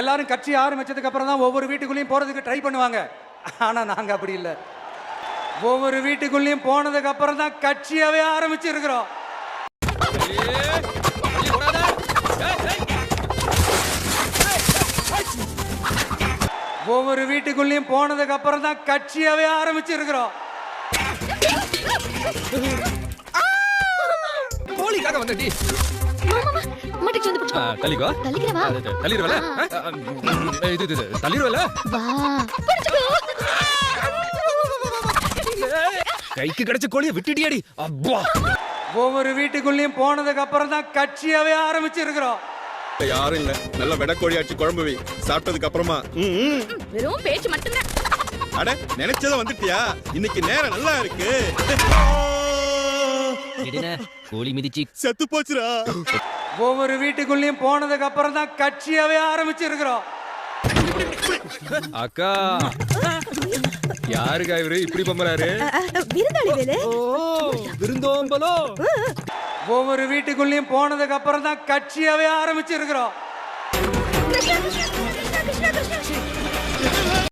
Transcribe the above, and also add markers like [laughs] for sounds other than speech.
எல்லாரும் கட்சி ஆரம்பிச்சதுக்கு அப்புறம் தான் ஒவ்வொரு வீட்டுக்குள்ளேயும் போறதுக்கு ட்ரை பண்ணுவாங்க. ஆனா நாங்க அப்படி இல்லை. ஒவ்வொரு வீட்டுக்குள்ளேயும் போனதுக்கு அப்புறம் தான் கட்சியாவே ஆரம்பிச்சு இருக்கிறோம் ஒவ்வொரு வீட்டுக்குள்ளேயும் போனதுக்கு அப்புறம் தான் கட்சியாவே ஆரம்பிச்சு இருக்கிறோம் கோழிக்காக வந்தடி மட்டிச்சு வந்து பிடிச்சுக்கோ தள்ளிக்கோ. தள்ளிக்கிறவா? தள்ளிடுவல இது இது தள்ளிடுவல வா. பிடிச்சுக்கோ கைக்கு கிடைச்ச கோழியை விட்டுட்டியாடி. அப்பா. ஒவ்வொரு வீட்டுக்குள்ளேயும் போனதுக்கு அப்புறம் தான் கட்சியாவே ஆரம்பிச்சு இருக்கிறோம் யாரும் இல்ல. நல்ல வெடக்கோழி ஆச்சு குழம்பு வை. சாப்பிட்டதுக்கு அப்புறமா ம், ம். வெறும் பேச்சு மட்டும்தான். அட நினைச்சத வந்துட்டியா? இன்னைக்கு நேரம் நல்லா இருக்கு. கோழி மிதிச்சு செத்து போச்சுடா. ஒவ்வொரு வீட்டுக்குள்ளேயும் போனதுக்கு அப்புறம் தான் கட்சியாவே ஆரம்பிச்சு இருக்கிறோம் அக்கா யாருக்கா இவரு? இப்படி பம்பறாரு விருந்தாளி வேலு. ஓ விருந்தோம்பலோ? ஒவ்வொரு வீட்டுக்குள்ளேயும் போனதுக்கு அப்புறம் தான் கட்சியாவே ஆரம்பிச்சு [laughs]